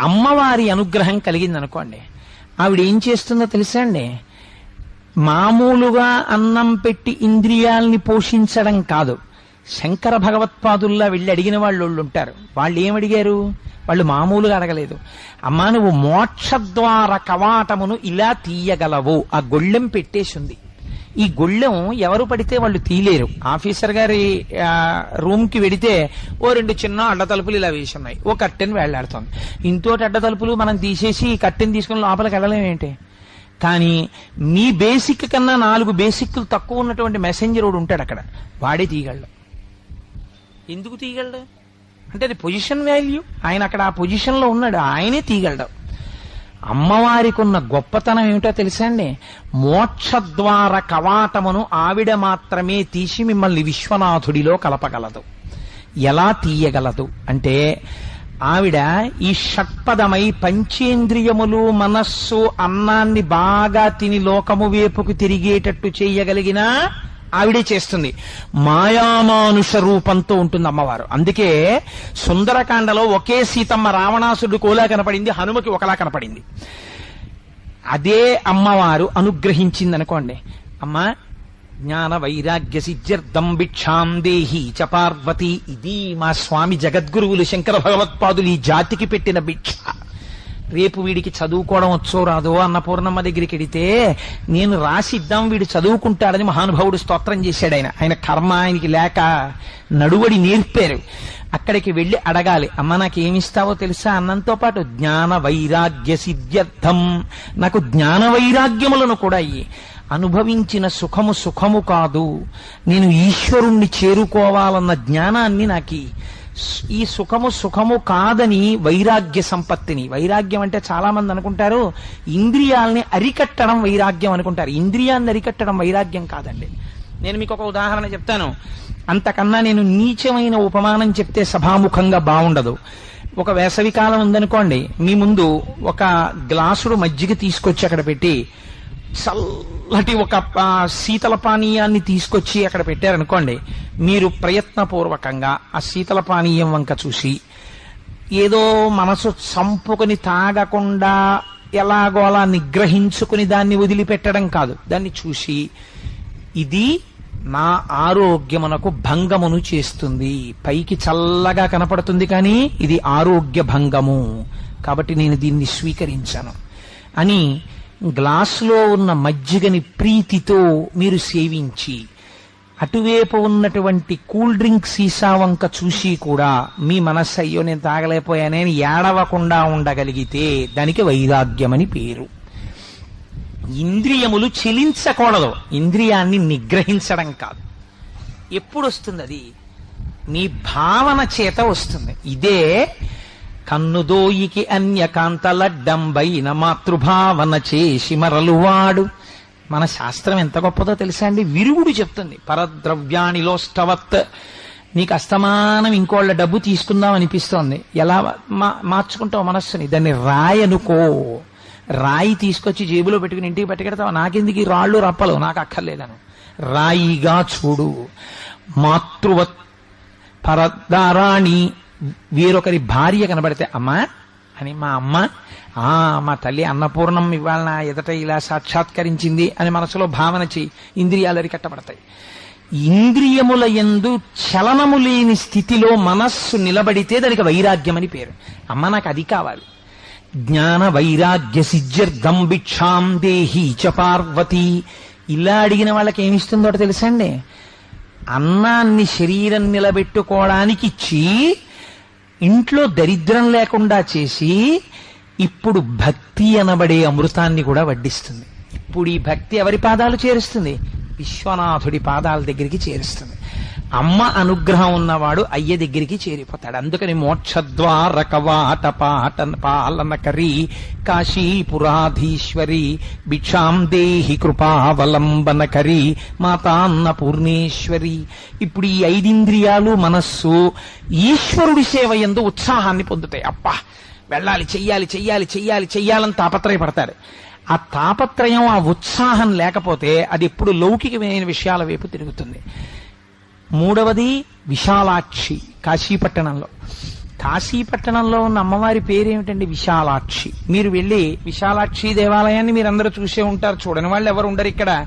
అమ్మవారి అనుగ్రహం కలిగింది అనుకోండి ఆవిడ ఏం చేస్తుందో తెలుసా అండి? మామూలుగా అన్నం పెట్టి ఇంద్రియాల్ని పోషించడం కాదు. శంకర భగవత్పాదుల్లా వెళ్ళి అడిగిన వాళ్ళు ఉంటారు. వాళ్ళు ఏమడిగారు వాళ్ళు మామూలుగా అడగలేదు. అమ్మా నువ్వు మోక్షద్వార కవాటమును ఇలా తీయగలవు. ఆ గొళ్ళెం పెట్టేసింది. ఈ గుళ్ళెం ఎవరు పడితే వాళ్ళు తీలేరు. ఆఫీసర్ గారి రూమ్కి వెడితే ఓ రెండు చిన్న అడ్డ తలుపులు ఇలా వేసి ఉన్నాయి ఓ కట్టెన్ వేళ్ళాడుతోంది. ఇంతోటి అడ్డ తలుపులు మనం తీసేసి ఈ కట్టెని తీసుకుని లోపలికి వెళ్ళలేమేంటి కానీ మీ బేసిక్ కన్నా నాలుగు బేసిక్లు తక్కువ ఉన్నటువంటి మెసెంజర్ వాడు ఉంటాడు అక్కడ. వాడే తీయగలడు ఎందుకు తీయగలడు అంటే అది పొజిషన్ వాల్యూ. ఆయన అక్కడ ఆ పొజిషన్లో ఉన్నాడు. ఆయనే తీయగలడు అమ్మవారికి ఉన్న గొప్పతనం ఏమిటో తెలుసా అండి మోక్షద్వార కవాటమును ఆవిడ మాత్రమే తీసి మిమ్మల్ని విశ్వనాథుడిలో కలపగలదు. ఎలా తీయగలదు? అంటే ఆవిడ ఈ షట్పదమై పంచేంద్రియములు మనస్సు అన్నాన్ని బాగా తిని లోకము వైపుకు తిరిగేటట్టు చేయగలిగిన ఆవిడే చేస్తుంది. మాయామానుష రూపంతో ఉంటుంది అమ్మవారు. అందుకే సుందరకాండలో ఒకే సీతమ్మ రావణాసుడు కోలా కనపడింది హనుమకి ఒకలా కనపడింది. అదే అమ్మవారు అనుగ్రహించింది అనుకోండి అమ్మ జ్ఞాన వైరాగ్య సిద్ధ్యర్థం భిక్షాం దేహి చ పార్వతి ఇది మా స్వామి జగద్గురువులు శంకర భగవత్పాదులు ఈ జాతికి పెట్టిన భిక్ష. రేపు వీడికి చదువుకోవడం వచ్చో రాదో అన్నపూర్ణమ్మ దగ్గరికి వెడితే నేను రాసిద్దాం వీడు చదువుకుంటాడని మహానుభావుడు స్తోత్రం చేశాడు ఆయన. ఆయన కర్మ ఆయనకి లేక నడువడి నేర్పారు. అక్కడికి వెళ్ళి అడగాలి అమ్మ నాకు ఏమిస్తావో తెలుసా? అన్నంతో పాటు జ్ఞాన వైరాగ్య సిద్ధ్యర్థం. నాకు జ్ఞాన వైరాగ్యములను కూడా అయ్యి అనుభవించిన సుఖము సుఖము కాదు. నేను ఈశ్వరుణ్ణి చేరుకోవాలన్న జ్ఞానాన్ని నాకు ఈ సుఖము సుఖము కాదని వైరాగ్య సంపత్తిని. వైరాగ్యం అంటే చాలా మంది అనుకుంటారు ఇంద్రియాల్ని అరికట్టడం వైరాగ్యం అనుకుంటారు. ఇంద్రియాన్ని అరికట్టడం వైరాగ్యం కాదండి. నేను మీకు ఒక ఉదాహరణ చెప్తాను. అంతకన్నా నేను నీచమైన ఉపమానం చెప్తే సభాముఖంగా బాగుండదు. ఒక వేసవికాలం ఉందనుకోండి మీ ముందు ఒక గ్లాసుడు మజ్జిగ తీసుకొచ్చి అక్కడ పెట్టి చల్లటి ఒక శీతల పానీయాన్ని తీసుకొచ్చి అక్కడ పెట్టారనుకోండి మీరు ప్రయత్నపూర్వకంగా ఆ శీతల పానీయం వంక చూసి ఏదో మనసు చంపుకొని తాగకుండా ఎలాగో అలా నిగ్రహించుకుని దాన్ని వదిలిపెట్టడం కాదు. దాన్ని చూసి ఇది నా ఆరోగ్యమునకు భంగమును చేస్తుంది. పైకి చల్లగా కనపడుతుంది కానీ ఇది ఆరోగ్య భంగము. కాబట్టి నేను దీన్ని స్వీకరించాను. అని గ్లాసులో ఉన్న మజ్జిగని ప్రీతితో మీరు సేవించి అటువైపు ఉన్నటువంటి కూల్ డ్రింక్ సీసా వంక చూసి కూడా మీ మనస్సు అయ్యో నేను తాగలేకపోయానే ఏడవకుండా ఉండగలిగితే దానికి వైరాగ్యమని పేరు. ఇంద్రియములు చెలించకూడదు. ఇంద్రియాన్ని నిగ్రహించడం కాదు. ఎప్పుడు వస్తుంది అది? మీ భావన చేత వస్తుంది. ఇదే కన్నుదోయికి అన్యకాంతలడ్డంబైన మాతృభావన చేసి మరలువాడు. మన శాస్త్రం ఎంత గొప్పదో తెలుసా అండి? విరుగుడు చెప్తుంది. పరద్రవ్యాణిలోష్టవత్ నీకు అస్తమానం ఇంకోళ్ళ డబ్బు తీసుకుందాం అనిపిస్తోంది. ఎలా మా- మార్చుకుంటావు మనస్సుని? దాన్ని రాయనుకో. రాయి తీసుకొచ్చి జేబులో పెట్టుకుని ఇంటికి పట్టుకెడతావు? నాకెందుకు ఈ రాళ్ళు రప్పలు? నాకు అక్కర్లేదను. రాయిగా చూడు. మాతృవత్. పరదారాణి వేరొకరి భార్య కనబడితే అమ్మా అని మా అమ్మ ఆ మా తల్లి అన్నపూర్ణం ఇవాళ నా ఎదట ఇలా సాక్షాత్కరించింది అని మనసులో భావన చేయి ఇంద్రియాలు అరికట్టబడతాయి. ఇంద్రియముల యందు చలనము లేని స్థితిలో మనస్సు నిలబడితే దానికి వైరాగ్యం అని పేరు. అమ్మ నాకు అది కావాలి. జ్ఞాన వైరాగ్య సిజ్జర్ధం భిక్షాం దేహి చ పార్వతి. ఇలా అడిగిన వాళ్ళకి ఏమిస్తుందో తెలుసండి? అన్నాన్ని శరీరం నిలబెట్టుకోవడానికి ఇచ్చి ఇంట్లో దరిద్రం లేకుండా చేసి ఇప్పుడు భక్తి అనబడే అమృతాన్ని కూడా వడ్డిస్తుంది. ఇప్పుడు ఈ భక్తి ఎవరి పాదాలు చేరుస్తుంది? విశ్వనాథుడి పాదాల దగ్గరికి చేరుస్తుంది. అమ్మ అనుగ్రహం ఉన్నవాడు అయ్య దగ్గరికి చేరిపోతాడు. అందుకని మోక్షద్వార కవాట పాట పాలన కరి కాశీపురాధీశ్వరి భిక్షాం దేహి కృపావలంబన కరి మాతాన్న పూర్ణేశ్వరి ఇప్పుడు ఈ ఐదింద్రియాలు మనస్సు ఈశ్వరుడి సేవ ఎందు ఉత్సాహాన్ని పొందుతాయి. అప్పా వెళ్ళాలి చెయ్యాలి చెయ్యాలి చెయ్యాలి చెయ్యాలని తాపత్రయపడతారు ఆ తాపత్రయం ఆ ఉత్సాహం లేకపోతే అది ఎప్పుడు లౌకికమైన విషయాల వైపు తిరుగుతుంది. మూడవది విశాలాక్షి కాశీపట్టణంలో. కాశీపట్టణంలో ఉన్న అమ్మవారి పేరేమిటండి విశాలాక్షి? మీరు వెళ్ళి విశాలాక్షి దేవాలయాన్ని మీరు అందరూ చూసే ఉంటారు. చూడని వాళ్ళు ఎవరు ఉండరు ఇక్కడ.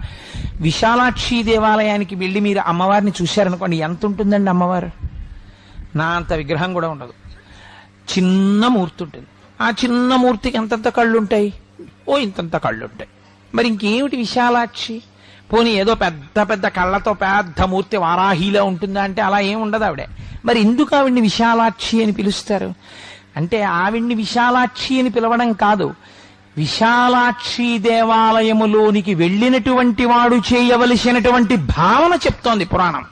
విశాలాక్షి దేవాలయానికి వెళ్ళి మీరు అమ్మవారిని చూశారనుకోండి ఎంత ఉంటుందండి అమ్మవారు? నా అంత విగ్రహం కూడా ఉండదు. చిన్న మూర్తి ఉంటుంది ఆ చిన్న మూర్తికి ఎంతంత కళ్ళు ఉంటాయి ఓ ఇంతంత కళ్ళు ఉంటాయి మరి ఇంకేమిటి విశాలాక్షి? పోనీ ఏదో పెద్ద పెద్ద కళ్ళతో పెద్ద మూర్తి వారాహిలో ఉంటుందా అంటే అలా ఏం ఉండదు ఆవిడ. మరి ఎందుకు ఆవిడ్ని విశాలాక్షి అని పిలుస్తారు? అంటే ఆవిడ్ని విశాలాక్షి అని పిలవడం కాదు. విశాలాక్షి దేవాలయములోనికి వెళ్ళినటువంటి వాడు చేయవలసినటువంటి భావన చెప్తోంది పురాణం.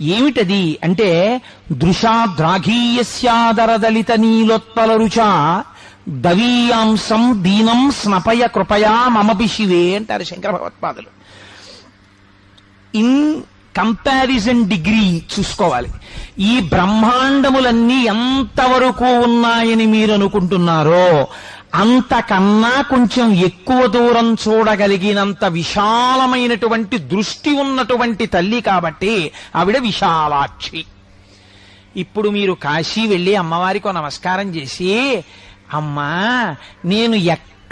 ఏమిటది అంటే దృశాద్రాఘీయస్యాదరదలిత నీలోత్పల రుచ దవీయాంసం దీనం స్నపయ కృపయా మమపి శివే అంటారు శంకర భగవత్పాదులు. ఇన్ కంపారిజన్ డిగ్రీ చూసుకోవాలి. ఈ బ్రహ్మాండములన్నీ ఎంతవరకు ఉన్నాయని మీరు అనుకుంటున్నారో అంతకన్నా కొంచెం ఎక్కువ దూరం చూడగలిగినంత విశాలమైనటువంటి దృష్టి ఉన్నటువంటి తల్లి కాబట్టి ఆవిడ విశాలాక్షి. ఇప్పుడు మీరు కాశీ వెళ్ళి అమ్మవారికి నమస్కారం చేసి అమ్మా నేను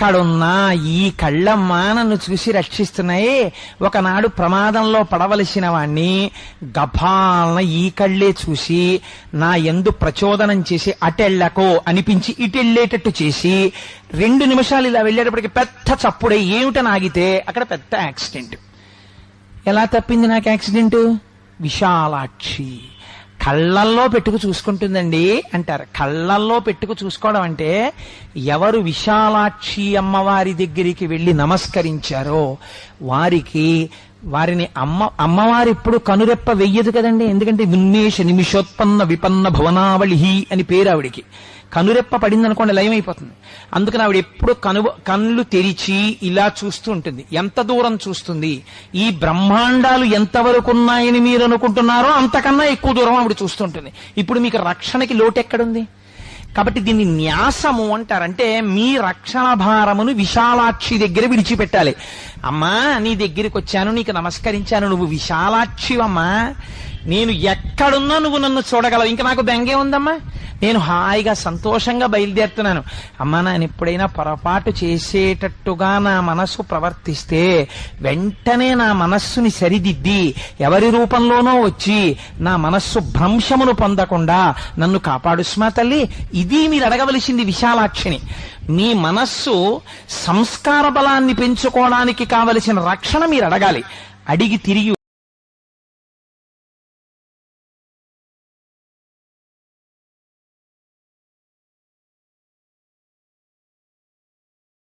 ఎక్కడున్నా ఈ కళ్ళమ్మా నన్ను చూసి రక్షిస్తున్నాయి. ఒకనాడు ప్రమాదంలో పడవలసిన వాణ్ణి గభాలన ఈ కళ్ళే చూసి నా ఎందు ప్రచోదనం చేసి అటెళ్ళకో అనిపించి ఇటెళ్ళేటట్టు చేసి రెండు నిమిషాలు ఇలా వెళ్ళేటప్పటికి పెద్ద చప్పుడే ఏమిటని ఆగితే అక్కడ పెద్ద యాక్సిడెంట్. ఎలా తప్పింది నాకు యాక్సిడెంట్? విశాలాక్షి. కళ్ళల్లో పెట్టుకు చూసుకుంటుందండి అంటారు. కళ్ళల్లో పెట్టుకు చూసుకోవడం అంటే ఎవరు విశాలాక్షి అమ్మవారి దగ్గరికి వెళ్ళి నమస్కరించారో వారికి వారిని అమ్మ అమ్మవారు ఎప్పుడు కనురెప్ప వెయ్యదు కదండి. ఎందుకంటే విన్మేష నిమిషోత్పన్న విపన్న భవనావళి అని పేరు ఆవిడికి. కనురెప్ప పడింది అనుకోండి లయమైపోతుంది అందుకని ఆవిడ ఎప్పుడు కను కళ్ళు తెరిచి ఇలా చూస్తూ ఉంటుంది. ఎంత దూరం చూస్తుంది? ఈ బ్రహ్మాండాలు ఎంతవరకు ఉన్నాయని మీరు అనుకుంటున్నారో అంతకన్నా ఎక్కువ దూరం ఆవిడ చూస్తుంటుంది ఇప్పుడు మీకు రక్షణకి లోటు ఎక్కడుంది కాబట్టి దీన్ని న్యాసము అంటారంటే మీ రక్షణ భారమును విశాలాక్షి దగ్గర విడిచిపెట్టాలి. అమ్మా నీ దగ్గరికి వచ్చాను నీకు నమస్కరించాను నువ్వు విశాలాక్షివమ్మా. నేను ఎక్కడున్నా నువ్వు నన్ను చూడగలవు. ఇంకా నాకు బెంగే ఉందమ్మా. నేను హాయిగా సంతోషంగా బయలుదేరుతున్నాను. అమ్మా నేను ఎప్పుడైనా పొరపాటు చేసేటట్టుగా నా మనస్సు ప్రవర్తిస్తే వెంటనే నా మనస్సుని సరిదిద్ది ఎవరి రూపంలోనో వచ్చి నా మనస్సు భ్రంశమును పొందకుండా నన్ను కాపాడు. సుమా తల్లి ఇది మీరు అడగవలసింది విశాలాక్షిని. మీ మనస్సు సంస్కార బలాన్ని పెంచుకోవడానికి కావలసిన రక్షణ మీరు అడగాలి. అడిగి తిరిగి